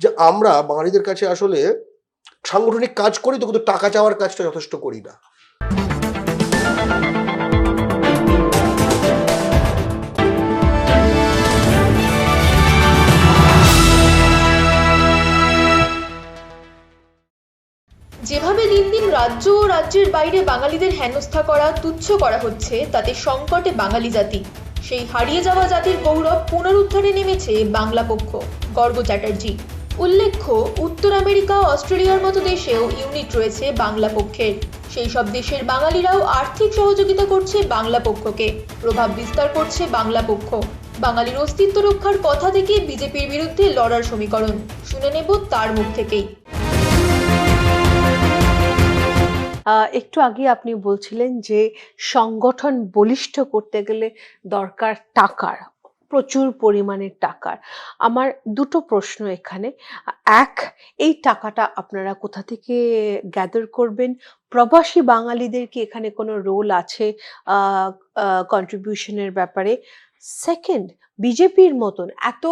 যে আমরা বাঙালিদের কাছে আসলে সাংগঠনিক কাজ করি তো কিন্তু টাকা চাওয়ার কাজটা যথেষ্ট করি না। যেভাবে দিন দিন রাজ্য ও রাজ্যের বাইরে বাঙালিদের হেনস্থা করা, তুচ্ছ করা হচ্ছে, তাতে সংকটে বাঙালি জাতি। সেই হারিয়ে যাওয়া জাতির গৌরব পুনরুদ্ধারে নেমেছে বাংলা পক্ষ। গর্গ চ্যাটার্জি। উল্লেখ্য, উত্তর আমেরিকা, অস্ট্রেলিয়ার মতো দেশেও ইউনিট রয়েছে বাংলা পক্ষের। সেই সব দেশের বাঙালিরাও আর্থিক সহযোগিতা করছে বাংলা পক্ষকে। প্রভাব বিস্তার করছে বাংলা পক্ষ। বাঙালির অস্তিত্ব রক্ষার কথা থেকে বিজেপির বিরুদ্ধে লড়ার সমীকরণ। শুনে নেব তার মুখ থেকেই। একটু আগে আপনি বলছিলেন যে সংগঠন বলিষ্ঠ করতে গেলে দরকার টাকার। প্রচুর পরিমাণে টাকার। আমার দুটো প্রশ্ন এখানে। এক, এই টাকাটা আপনারা কোথা থেকে গ্যাদার করবেন? প্রবাসী বাঙালিদের কি এখানে কোনো রোল আছে কন্ট্রিবিউশনের ব্যাপারে? সেকেন্ড বিজেপির মতন এত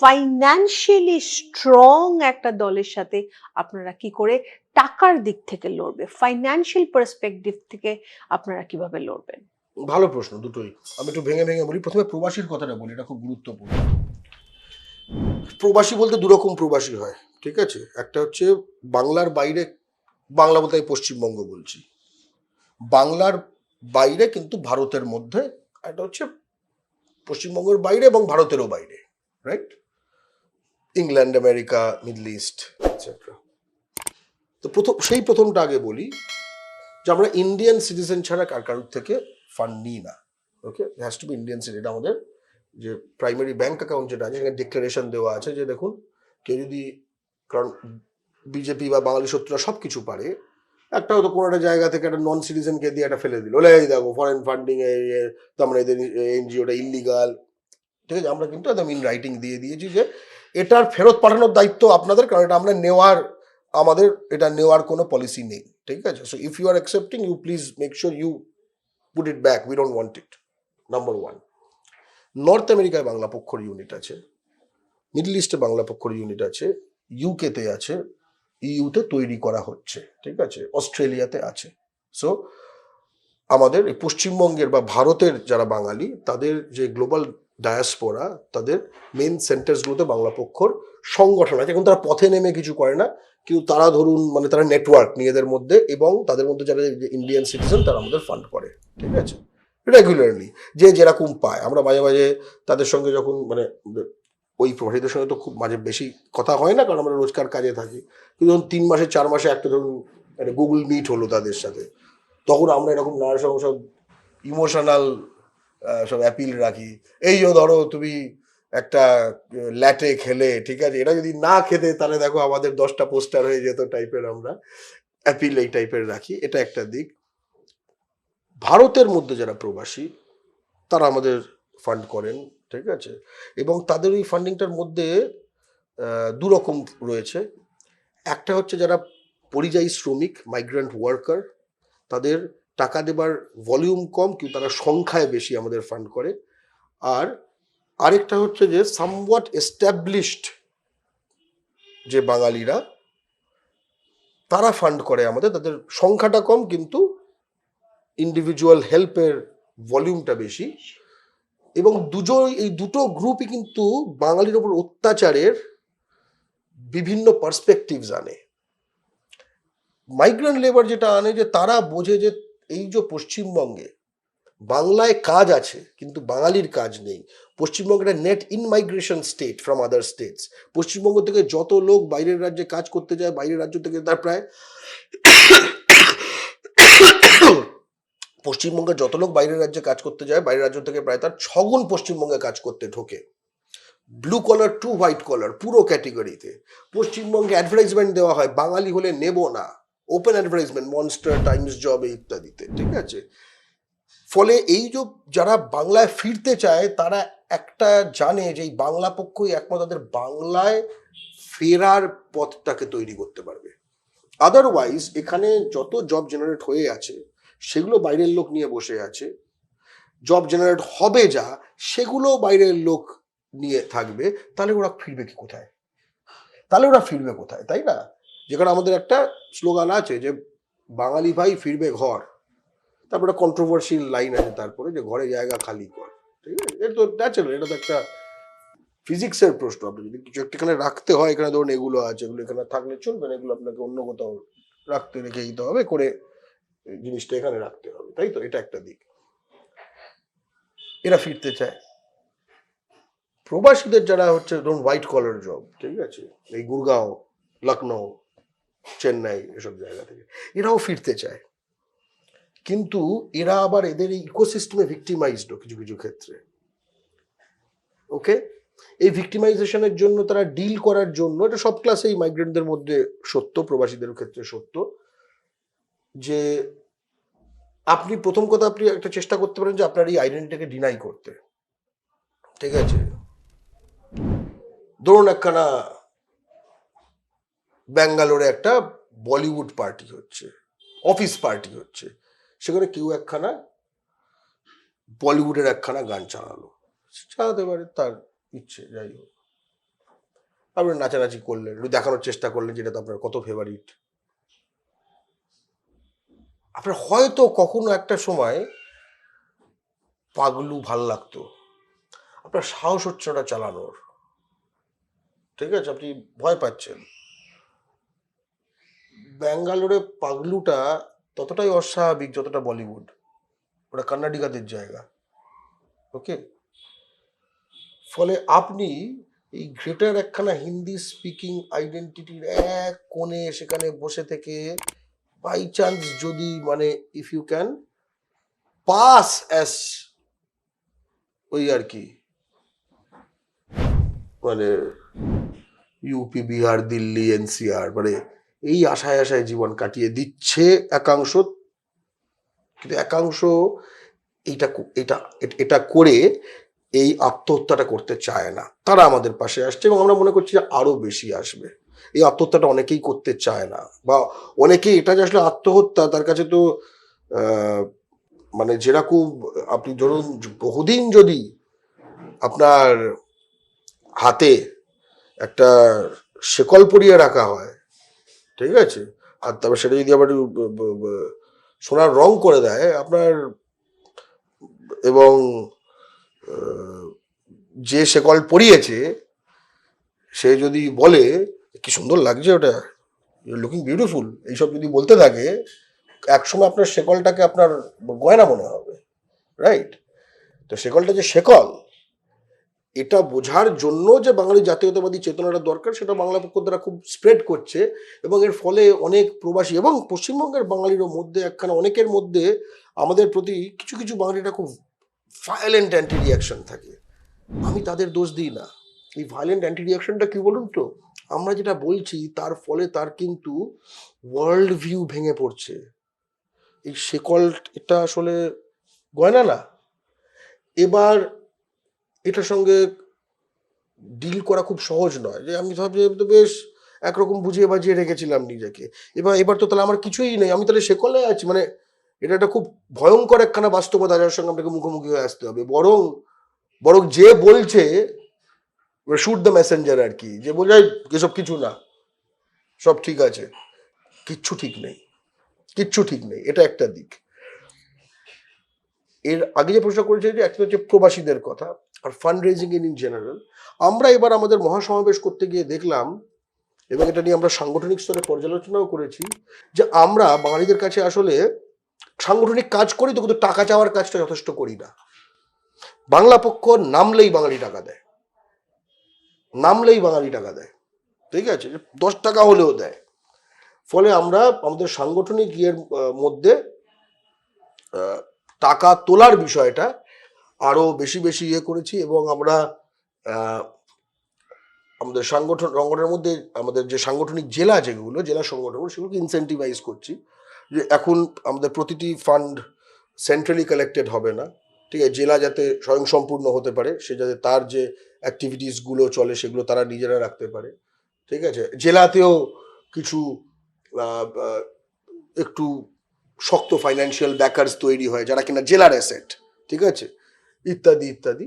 ফাইন্যান্সিয়ালি স্ট্রং একটা দলের সাথে আপনারা কি করে টাকার দিক থেকে লড়বে? ফাইন্যান্সিয়াল পার্সপেক্টিভ থেকে আপনারা কীভাবে লড়বেন? ভালো প্রশ্ন দুটোই। আমি একটু ভেঙে ভেঙে বলি। প্রথমে প্রবাসীর কথাটা বলি, এটা খুব গুরুত্বপূর্ণ। প্রবাসী বলতে দুরকম প্রবাসী হয়, ঠিক আছে? একটা হচ্ছে বাংলার বাইরে, বাংলা বলতে আমি পশ্চিমবঙ্গ বলছি। বাংলার বাইরে কিন্তু ভারতের মধ্যে, একটা হচ্ছে পশ্চিমবঙ্গের বাইরে এবং ভারতেরও বাইরে right England, America, middle east etcetera তো প্রথম, সেই প্রথমটা আগে বলি যে আমরা ইন্ডিয়ান সিটিজেন ছাড়া কার, কারোর থেকে ফান্ড নিই না। Okay has to be Indian citizen এটা আমাদের যে প্রাইমারি ব্যাংক অ্যাকাউন্ট যেটা আছে সেখানে ডিক্লারেশন দেওয়া আছে যে দেখুন কেউ যদি কারণ বিজেপি বা বাঙালি শত্রুরা সব কিছু পারে একটা হয়তো কোনো একটা জায়গা থেকে একটা নন সিটিজেনকে দিয়ে একটা ফেলে দিল। এই দেখো ফরেন ফান্ডিং এ এ, তো আমরা এদের এনজিওটা ইলিগাল ঠিক আছে? আমরা কিন্তু একদম ইন রাইটিং দিয়ে দিয়েছি যে এটার ফেরত পাঠানোর দায়িত্ব আপনাদের কারণ এটা আমরা নেওয়ার আমাদের এটা নেওয়ার কোনো পলিসি নেই। ঠিক আছে? So if you are accepting you please make sure you put it back we don't want it number one north আমেরিকায় বাংলা পক্ষর ইউনিট আছে। মিডল ইস্টে বাংলা পক্ষর ইউনিট আছে। ইউকেতে আছে। ইউতে তৈরি করা হচ্ছে। ঠিক আছে? অস্ট্রেলিয়াতে আছে। সো আমাদের এই পশ্চিমবঙ্গের বা ভারতের যারা বাঙালি, তাদের যে গ্লোবাল ডায়াসপোরা তাদের মেন সেন্টার্সগুলোতে বাংলা পক্ষর সংগঠন আছে। এখন তারা পথে নেমে কিছু করে না। কিন্তু তারা ধরুন মানে তারা নেটওয়ার্ক নিজেদের মধ্যে এবং তাদের মধ্যে যারা ইন্ডিয়ান সিটিজেন তারা আমাদের ফান্ড করে। ঠিক আছে? রেগুলারলি যে যেরকম পায়। আমরা মাঝে মাঝে তাদের সঙ্গে যখন মানে ওই প্রবাসীদের সঙ্গে তো খুব মাঝে বেশি কথা হয় না, কারণ আমরা রোজকার কাজে থাকি। কিন্তু ধরুন তিন মাসে, চার মাসে একটা ধরুন একটা গুগল মিট হলো তাদের সাথে, তখন আমরা এরকম নানা সব সব ইমোশনাল সব অ্যাপিল রাখি। এই যে ধরো তুমি একটা ল্যাটে খেলে, ঠিক আছে? এটা যদি না খেতে, তাহলে দেখো আমাদের দশটা পোস্টার হয়ে যেত টাইপের আমরা। অ্যাপিল এই টাইপের রাখি। এটা একটা দিক। ভারতের মধ্যে যারা প্রবাসী তারা আমাদের ফান্ড করেন ঠিক আছে? এবং তাদের ওই ফান্ডিংটার মধ্যে আহ, দু রকম রয়েছে। একটা হচ্ছে যারা পরিযায়ী শ্রমিক মাইগ্রেন্ট ওয়ার্কার তাদের টাকা দেবার ভলিউম কম কিন্তু তারা সংখ্যায় বেশি আমাদের ফান্ড করে। আর আরেকটা হচ্ছে যে সামওয়াট এস্টাবলিশড যে বাঙালিরা তারা ফান্ড করে আমাদের তাদের সংখ্যাটা কম কিন্তু ইন্ডিভিজুয়াল হেল্পের ভলিউমটা বেশি। এবং দুটো এই দুটো গ্রুপই কিন্তু বাঙালির ওপর অত্যাচারের বিভিন্ন পার্সপেক্টিভস আনে। মাইগ্রেন্ট লেবার যেটা আনে যে তারা বোঝে যে এই যে পশ্চিমবঙ্গে বাংলায় কাজ আছে, কিন্তু বাঙালির কাজ নেই। পশ্চিমবঙ্গের net in migration state from other states Paschimbanga থেকে যত লোক বাইরের রাজ্যে কাজ করতে যায়, বাইরের রাজ্য থেকে তার প্রায় পশ্চিমবঙ্গের যত লোক বাইরের রাজ্যে কাজ করতে যায়, বাইরের রাজ্য থেকে প্রায় তার ছগুণ পশ্চিমবঙ্গে কাজ করতে ঢোকে। Blue collar to white collar পুরো ক্যাটেগরিতে পশ্চিমবঙ্গে অ্যাডভার্টাইজমেন্ট দেওয়া হয়, বাঙালি হলে নেব না। ওপেন অ্যাডভার্টাইজমেন্ট মনস্টার টাইমস জবে ইত্যাদিতে, ঠিক আছে? ফলে এই যে যারা বাংলায় ফিরতে চায়, তারা একটা জানে যে এই বাংলা পক্ষই একমাত্র তাদের বাংলায় ফেরার পথটাকে তৈরি করতে পারবে। আদারওয়াইজ এখানে যত জব জেনারেট হয়ে আছে সেগুলো বাইরের লোক নিয়ে বসে আছে। জব জেনারেট হবে যা সেগুলো বাইরের লোক নিয়ে থাকবে। তাহলে ওরা ফিরবে কি কোথায়? তাহলে ওরা ফিরবে কোথায়, তাই না? যেখানে আমাদের একটা স্লোগান আছে যে, বাঙালি ভাই ফিরবে ঘর। তারপরে কন্ট্রোভার্সিয়াল লাইন আছে তারপরে যে, ঘরে জায়গা খালি কর। ঠিক আছে? এটা তো ন্যাচারাল এটা তো একটা ফিজিক্সের প্রশ্ন। আপনি যদি কিছু একটা এখানে রাখতে হয়, এখানে ধরুন এগুলো আছে, এগুলো এখানে থাকলে চলবে না, এগুলো আপনাকে অন্য কোথাও রাখতে রেখে দিতে হবে, করে জিনিসটা এখানে রাখতে হবে। তাই তো? এটা একটা দিক। এরা ফিরতে চায়। প্রবাসীদের যারা হচ্ছে, ধরুন হোয়াইট কলার জব ঠিক আছে? এই গুরগাঁও লখনৌ চেন্নাই, এসব জায়গা থেকে। এরাও ফিরতে চায়। কিন্তু এরা আবার এদের এই ইকোসিস্টেমে ভিক্টিমাইজড কিছু কিছু ক্ষেত্রে। ওকে এই ভিক্টিমাইজেশনের জন্য তারা ডিল করার জন্য, এটা সব ক্লাসেই মাইগ্রেন্টদের মধ্যে সত্য, প্রবাসীদের ক্ষেত্রে সত্য। যে আপনি প্রথম কথা আপনি একটা চেষ্টা করতে পারেন যে আপনার এই আইডেন্টিটিকে ডিনাই করতে। ঠিক আছে? ধরুন একখানা ব্যাঙ্গালোরে একটা বলিউড পার্টি হচ্ছে, অফিস পার্টি হচ্ছে, সেখানে কেউ একখানা বলিউডের একখানা গান চালালো। চালাতে পারে, তার ইচ্ছে, যাই হোক। আপনি নাচানাচি করলেন দেখানোর চেষ্টা করলেন যেটা তো আপনার কত ফেভারিট আপনার হয়তো কখনো একটা সময় পাগলু ভালো লাগতো। আপনার সাহস হচ্ছে ওটা চালানোর। ঠিক আছে, আপনি ভয় পাচ্ছেন। ব্যাঙ্গালোরে পাগলুটা ততটাই অস্বাভাবিক যতটা বলিউড। ওটা কর্ণাটিকাদের জায়গা। ওকে? ফলে আপনি এই গ্রেটার একখানা হিন্দি স্পিকিং আইডেন্টিটির এক কোণে সেখানে বসে থেকে বাই চান্স যদি মানে if you can pass as ওই আর কি মানে ইউপি বিহার দিল্লি এনসিআর মানে এই আশায় আশায় জীবন কাটিয়ে দিচ্ছে একাংশ। কিন্তু একাংশ এইটা এটা এটা করে এই আত্মহত্যাটা করতে চায় না। তারা আমাদের পাশে আসছে এবং আমরা মনে করছি যে আরও বেশি আসবে। এই আত্মহত্যাটা অনেকেই করতে চায় না। বা অনেকেই এটা যে আসলে আত্মহত্যা, তার কাছে তো মানে যেরকম আপনি ধরুন বহুদিন যদি আপনার হাতে একটা শেকল পরিয়ে রাখা হয়, ঠিক আছে? আর তারপর সেটা যদি আবার সোনার রং করে দেয়, আপনার এবং যে শেকল পরিয়েছে, সে যদি বলে কি সুন্দর লাগছে ওটা? লুকিং বিউটিফুল এইসব যদি বলতে থাকে, একসময় আপনার শেকলটাকে আপনার গয়না মনে হবে রাইট তো শেকলটা যে শেকল, এটা বোঝার জন্য যে বাঙালি জাতীয়তাবাদী চেতনাটা দরকার, সেটা বাংলা পক্ষ দ্বারা খুব স্প্রেড করছে এবং এর ফলে অনেক প্রবাসী এবং পশ্চিমবঙ্গের বাঙালির মধ্যে একখানা অনেকের মধ্যে আমাদের প্রতি কিছু কিছু বাঙালিটা খুব ভায়োলেন্ট অ্যান্টি রিয়াকশন থাকে। আমি তাদের দোষ দিই না। এই ভায়োলেন্ট অ্যান্টি রিয়াকশনটা কি বলুন তো? আমরা যেটা বলছি, তার ফলে তার কিন্তু ওয়ার্ল্ড ভিউ ভেঙে পড়ছে। এই শেকল এটা আসলে গয়না না। এবার এটার সঙ্গে ডিল করা খুব সহজ নয়। যে আমি ভাবছি তো বেশ একরকম বুঝিয়ে বাজিয়ে রেখেছিলাম নিজেকে। এবার এবার তো তাহলে আমার কিছুই নেই। আমি তাহলে শেকলে আছি। মানে এটা একটা খুব ভয়ঙ্কর একখানা বাস্তবতা যার সঙ্গে আপনাকে মুখোমুখি হয়ে আসতে হবে। বরং বরং যে বলছে শুট দ্য মেসেঞ্জার আর কি যে বোঝায় এসব কিছু না। সব ঠিক আছে। কিচ্ছু ঠিক নেই। কিচ্ছু ঠিক নেই। এটা একটা দিক। এর আগে যে প্রশ্ন করেছে যে, একটা হচ্ছে প্রবাসীদের কথা আর fund raising in in general আমরা এবার আমাদের মহাসমাবেশ করতে গিয়ে দেখলাম এবং এটা নিয়ে আমরা সাংগঠনিক স্তরে পর্যালোচনাও করেছি যে আমরা বাঙালিদের কাছে আসলে সাংগঠনিক কাজ করি তো কিন্তু টাকা চাওয়ার কাজটা যথেষ্ট করি না। বাংলা পক্ষ নামলেই বাঙালি টাকা দেয়। নামলেই বাঙালি টাকা দেয়। ঠিক আছে? দশ টাকা হলেও দেয়। ফলে আমরা আমাদের সাংগঠনিক ইয়ের মধ্যে টাকা তোলার বিষয়টা আরও বেশি বেশি ইয়ে করেছি এবং আমরা আমাদের সাংগঠন সংগঠনের মধ্যে আমাদের যে সাংগঠনিক জেলা যেগুলো, জেলা সংগঠন সেগুলোকে ইনসেন্টিভাইজ করছি যে এখন আমাদের প্রতিটি ফান্ড সেন্ট্রালি কালেক্টেড হবে না। ঠিক আছে? জেলা যাতে স্বয়ংসম্পূর্ণ হতে পারে, সে যাতে তার যে অ্যাক্টিভিটিসগুলো চলে, সেগুলো তারা নিজেরা রাখতে পারে। ঠিক আছে? জেলাতেও কিছু একটু শক্ত ফাইন্যান্সিয়াল ব্যাকার্স তৈরি হয়, যারা কিনা জেলার অ্যাসেট ঠিক আছে? ইত্যাদি ইত্যাদি।